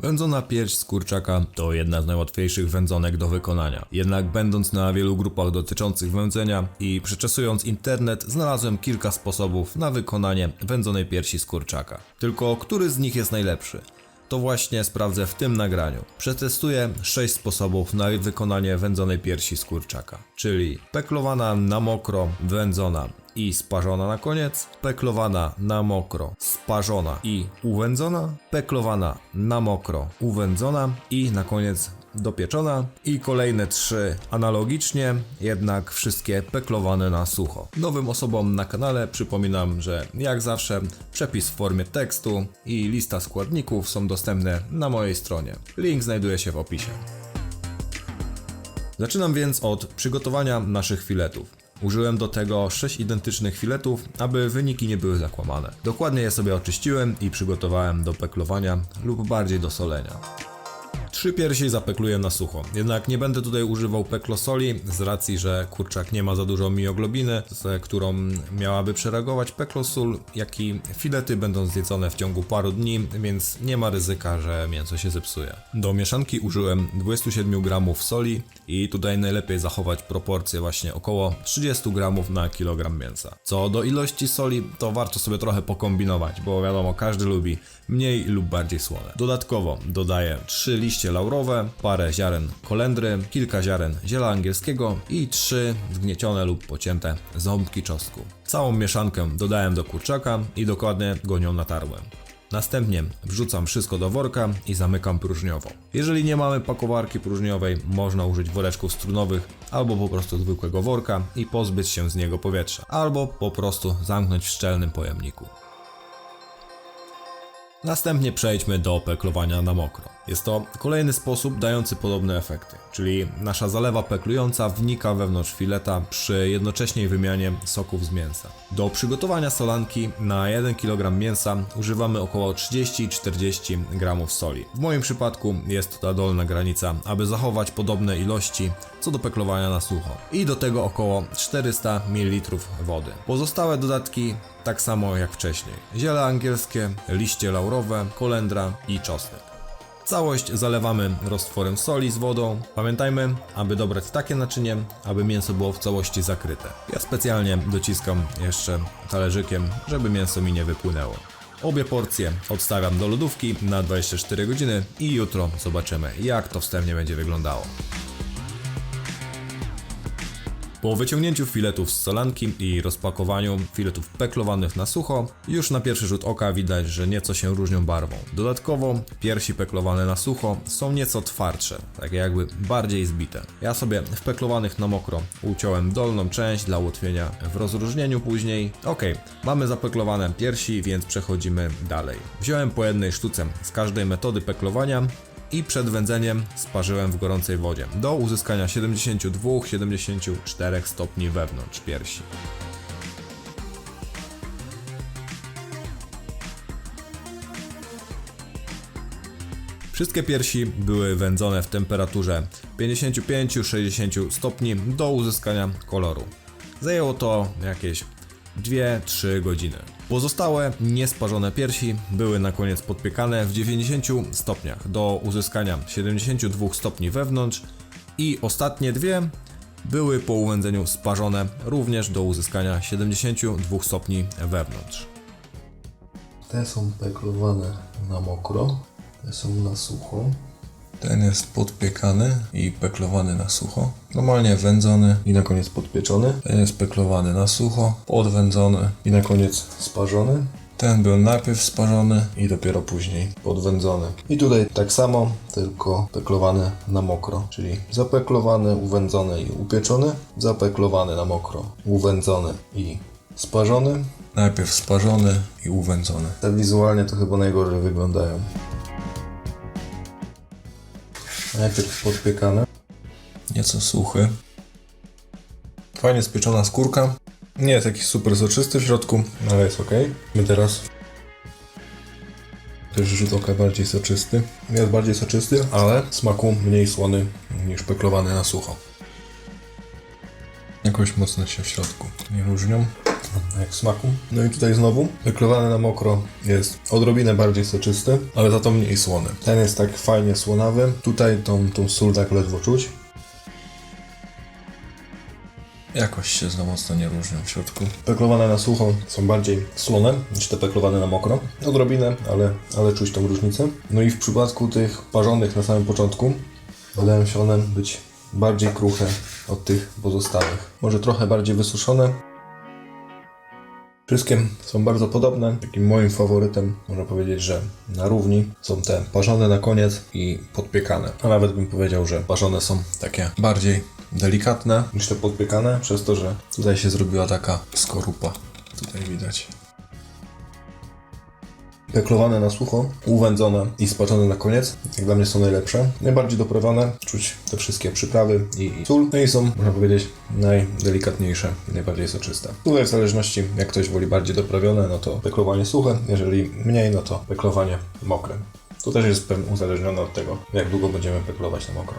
Wędzona pierś z kurczaka to jedna z najłatwiejszych wędzonek do wykonania. Jednak będąc na wielu grupach dotyczących wędzenia i przeczesując internet, znalazłem kilka sposobów na wykonanie wędzonej piersi z kurczaka. Tylko który z nich jest najlepszy? To właśnie sprawdzę w tym nagraniu. Przetestuję 6 sposobów na wykonanie wędzonej piersi z kurczaka, czyli peklowana na mokro, wędzona i sparzona na koniec, peklowana na mokro, sparzona i uwędzona, peklowana na mokro, uwędzona i na koniec dopieczona i kolejne trzy analogicznie, jednak wszystkie peklowane na sucho. Nowym osobom na kanale przypominam, że jak zawsze przepis w formie tekstu i lista składników są dostępne na mojej stronie. Link znajduje się w opisie. Zaczynam więc od przygotowania naszych filetów. Użyłem do tego 6 identycznych filetów, aby wyniki nie były zakłamane. Dokładnie je sobie oczyściłem i przygotowałem do peklowania lub bardziej do solenia. Trzy piersi zapekluję na sucho, jednak nie będę tutaj używał peklosoli z racji, że kurczak nie ma za dużo mioglobiny, z którą miałaby przereagować peklosól, jak i filety będą zjedzone w ciągu paru dni, więc nie ma ryzyka, że mięso się zepsuje. Do mieszanki użyłem 27 g soli i tutaj najlepiej zachować proporcje właśnie około 30 g na kilogram mięsa. Co do ilości soli, to warto sobie trochę pokombinować, bo wiadomo, każdy lubi mniej lub bardziej słone. Dodatkowo dodaję 3 liście laurowe, parę ziaren kolendry, kilka ziaren ziela angielskiego i 3 zgniecione lub pocięte ząbki czosnku. Całą mieszankę dodałem do kurczaka i dokładnie go nią natarłem. Następnie wrzucam wszystko do worka i zamykam próżniową. Jeżeli nie mamy pakowarki próżniowej, można użyć woreczków strunowych albo po prostu zwykłego worka i pozbyć się z niego powietrza, albo po prostu zamknąć w szczelnym pojemniku. Następnie przejdźmy do peklowania na mokro. Jest to kolejny sposób dający podobne efekty, czyli nasza zalewa peklująca wnika wewnątrz fileta przy jednocześniej wymianie soków z mięsa. Do przygotowania solanki na 1 kg mięsa używamy około 30-40 g soli. W moim przypadku jest to ta dolna granica, aby zachować podobne ilości co do peklowania na sucho. I do tego około 400 ml wody. Pozostałe dodatki tak samo jak wcześniej. Ziele angielskie, liście laurowe, kolendra i czosnek. Całość zalewamy roztworem soli z wodą. Pamiętajmy, aby dobrać takie naczynie, aby mięso było w całości zakryte. Ja specjalnie dociskam jeszcze talerzykiem, żeby mięso mi nie wypłynęło. Obie porcje odstawiam do lodówki na 24 godziny i jutro zobaczymy, jak to wstępnie będzie wyglądało. Po wyciągnięciu filetów z solanki i rozpakowaniu filetów peklowanych na sucho, już na pierwszy rzut oka widać, że nieco się różnią barwą. Dodatkowo piersi peklowane na sucho są nieco twardsze, takie jakby bardziej zbite. Ja sobie w peklowanych na mokro uciąłem dolną część dla ułatwienia w rozróżnieniu później. Ok, mamy zapeklowane piersi, więc przechodzimy dalej. Wziąłem po jednej sztuce z każdej metody peklowania i przed wędzeniem sparzyłem w gorącej wodzie do uzyskania 72-74 stopni wewnątrz piersi. Wszystkie piersi były wędzone w temperaturze 55-60 stopni do uzyskania koloru. Zajęło to jakieś 2-3 godziny. Pozostałe niesparzone piersi były na koniec podpiekane w 90 stopniach do uzyskania 72 stopni wewnątrz i ostatnie dwie były po uwędzeniu sparzone również do uzyskania 72 stopni wewnątrz. Te są peklowane na mokro, te są na sucho. Ten jest podpiekany i peklowany na sucho. Normalnie wędzony i na koniec podpieczony. Ten jest peklowany na sucho, podwędzony i na koniec sparzony. Ten był najpierw sparzony i dopiero później podwędzony. I tutaj tak samo, tylko peklowany na mokro, czyli zapeklowany, uwędzony i upieczony, zapeklowany na mokro, uwędzony i sparzony. Najpierw sparzony i uwędzony. Te wizualnie to chyba najgorzej wyglądają. Najpierw podpiekane. Nieco suchy. Fajnie spieczona skórka. Nie jest jakiś super soczysty w środku, ale jest ok. My teraz też rzut oka bardziej soczysty. Jest bardziej soczysty, ale smaku mniej słony niż peklowany na sucho. Jakoś mocno się w środku nie różnią. Jak smaku. No i tutaj znowu peklowane na mokro jest odrobinę bardziej soczysty, ale za to mniej słony. Ten jest tak fajnie słonawy, tutaj tą, tą sól tak ledwo czuć. Jakoś się za mocno nie różnią w środku. Peklowane na sucho są bardziej słone niż te peklowane na mokro. Odrobinę, ale, ale czuć tą różnicę. No i w przypadku tych parzonych na samym początku wydają się one być bardziej kruche od tych pozostałych. Może trochę bardziej wysuszone. Wszystkie są bardzo podobne. Takim moim faworytem, można powiedzieć, że na równi są te parzone na koniec i podpiekane. A nawet bym powiedział, że parzone są takie bardziej delikatne niż te podpiekane, przez to, że tutaj się zrobiła taka skorupa. Tutaj widać. Peklowane na sucho, uwędzone i spaczone na koniec. Jak dla mnie są najlepsze. Najbardziej doprawione, czuć te wszystkie przyprawy i, sól. No i są, można powiedzieć, najdelikatniejsze i najbardziej soczyste. Tutaj w zależności, jak ktoś woli bardziej doprawione, no to peklowanie suche, jeżeli mniej, no to peklowanie mokre. To też jest uzależnione od tego, jak długo będziemy peklować na mokro.